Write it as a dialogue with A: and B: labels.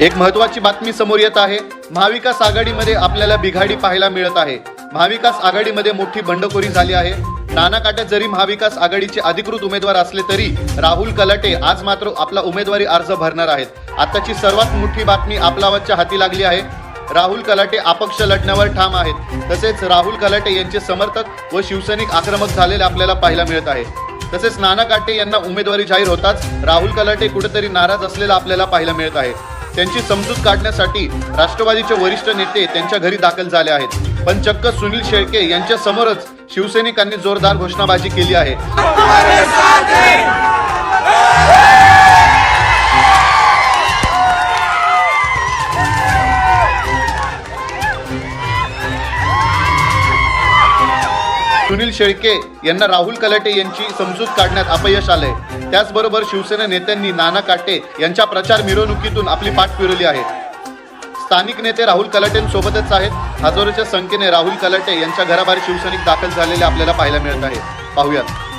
A: एक महत्वाची बातमी समोर येत आहे. महाविकास आघाडीमध्ये आपल्याला बिघाडी पाहायला मिळत आहे. महाविकास आघाडीमध्ये मोठी बंडखोरी झाली आहे. नाना काटे जरी महाविकास आघाडीचे अधिकृत उमेदवार असले तरी राहुल कलाटे आज मात्र आपला उमेदवारी अर्ज भरणार आहेत. आताची सर्वात मोठी बातमी आपलावतच्या हाती लागली आहे. राहुल कलाटे अपक्ष लढण्यावर ठाम आहेत. तसेच राहुल कलाटे यांचे समर्थक व शिवसैनिक आक्रमक झालेले आपल्याला पाहायला मिळत आहे. तसेच नाना काटे यांना उमेदवारी जाहीर होताच राहुल कलाटे कुठेतरी नाराज असलेला आपल्याला पाहायला मिळत आहे. त्यांची समजूत काढण्यासाठी राष्ट्रवादीचे वरिष्ठ नेते त्यांच्या घरी दाखल झाले आहेत. पण चक्क सुनील शेळके यांच्या समोरच शिवसैनिकांनी जोरदार घोषणाबाजी केली आहे. सुनील शेळके यांना राहुल कलाटे यांची समजूत काढण्यात अपयश आलंय. त्याचबरोबर शिवसेना नेत्यांनी नाना काटे यांच्या प्रचार मिरवणुकीतून आपली पाठ फिरवली आहे. स्थानिक नेते राहुल कलाटेंसोबतच आहेत. हजारोच्या संख्येने राहुल कलाटे यांच्या घराबाहेर शिवसैनिक दाखल झालेले आपल्याला पाहायला मिळत आहे. पाहूयात.